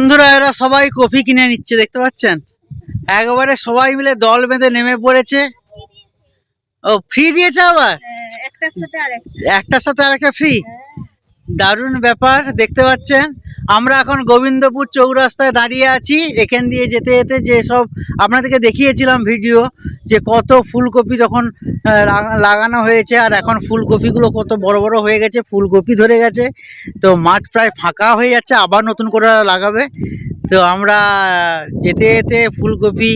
বন্ধুরা এরা সবাই কফি কিনে নিচ্ছে দেখতে পাচ্ছেন? একবারে সবাই মিলে দল বেঁধে নেমে পড়েছে। ও ফ্রি দিয়েছে আবার? হ্যাঁ, একটার সাথে আর একটার সাথে আর একটা ফ্রি দারুণ ব্যাপার দেখতে পাচ্ছেন? আমরা এখন গোবিন্দপুর চৌরাস্তায় দাঁড়িয়ে আছি। এখান দিয়ে যেতে যেতে যে সব আপনাদেরকে দেখিয়েছিলাম ভিডিও যে কত ফুলকপি তখন লাগানো হয়েছে, আর এখন ফুলকপিগুলো কত বড় বড় হয়ে গেছে, ফুলকপি ধরে গেছে। তো মাঠ প্রায় ফাঁকা হয়ে যাচ্ছে, আবার নতুন করে লাগাবে। তো আমরা যেতে যেতে ফুলকপি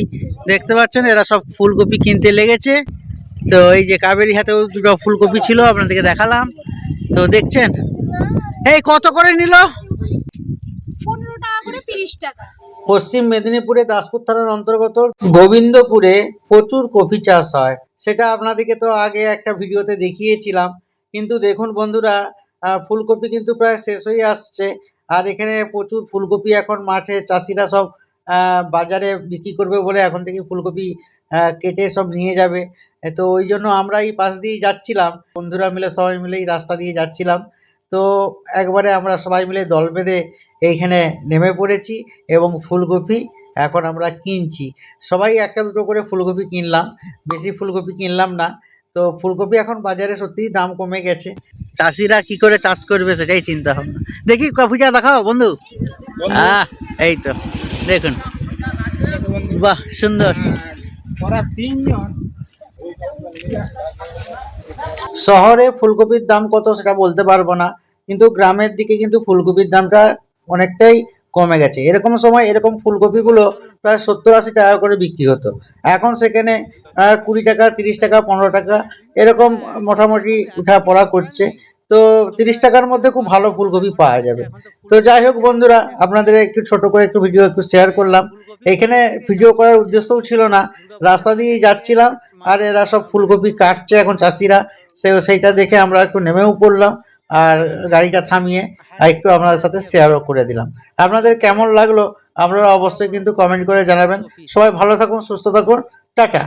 দেখতে পাচ্ছেন, এরা সব ফুলকপি কিনতে লেগেছে। তো এই যে কাবেরি হাতেও দুটো ফুলকপি ছিল, আপনাদেরকে দেখালাম। তো দেখছেন? এই কত করে নিল? করে তিরিশ টাকা। পশ্চিম মেদিনীপুরে দাসপুর থানার অন্তর্গত গোবিন্দপুরে প্রচুর কফি চাষ হয়। সেটা আপনাদেরকে তো আগে একটা ভিডিওতে দেখিয়েছিলাম। কিন্তু দেখুন বন্ধুরা ফুলকপি কিন্তু প্রায় শেষ হয়ে আসছে। আর এখানে প্রচুর ফুলকপি এখন মাঠে চাষিরা সব বাজারে বিক্রি করবে বলে এখন থেকে ফুলকপি কেটে সব নিয়ে যাবে। তো ওই জন্য আমরা এই পাশ দিয়ে যাচ্ছিলাম। বন্ধুরা মিলে সবাই মিলে এই রাস্তা দিয়ে যাচ্ছিলাম। তো একবারে আমরা সবাই মিলে দল বেঁধে এইখানে নেমে পড়েছি এবং ফুলকপি এখন আমরা কিনছি। সবাই একটা দুটো করে ফুলকপি কিনলাম। বেশি ফুলকপি কিনলাম না। তো ফুলকপি এখন বাজারে সত্যিই দাম কমে গেছে। চাষিরা কি করে চাষ করবে সেটাই চিন্তা ভাবনা। দেখি কফিটা দেখাও বন্ধু। হ্যাঁ এই তো দেখুন। বাহ সুন্দর। তিনজন। শহরে ফুলকপির দাম কত সেটা বলতে পারব না। কিন্তু গ্রামের দিকে কিন্তু ফুলকপির দামটা অনেকটাই কমে গেছে। এরকম সময় এরকম ফুলকপিগুলো প্রায় সত্তর আশি টাকা করে বিক্রি হতো। এখন সেখানে কুড়ি টাকা, তিরিশ টাকা, পনেরো টাকা এরকম মোটামুটি উঠা পড়া করছে। তো তিরিশ টাকার মধ্যে খুব ভালো ফুলকপি পাওয়া যাবে। তো যাই হোক বন্ধুরা, আপনাদের একটু ছোট করে একটু ভিডিও একটু শেয়ার করলাম। এখানে ভিডিও করার উদ্দেশ্যও ছিল না। রাস্তা দিয়ে যাচ্ছিলাম আর এরা সব ফুলকপি কাটছে এখন চাষিরা। সে, সেইটা দেখে আমরা একটু নেমেও পড়লাম। আর গাড়িটা থামিয়ে আর একটু আপনাদের সাথে শেয়ারও করে দিলাম। আপনাদের কেমন লাগল আপনারা অবশ্যই কিন্তু কমেন্ট করে জানাবেন। সবাই ভালো থাকুন সুস্থ থাকুন। টাটা।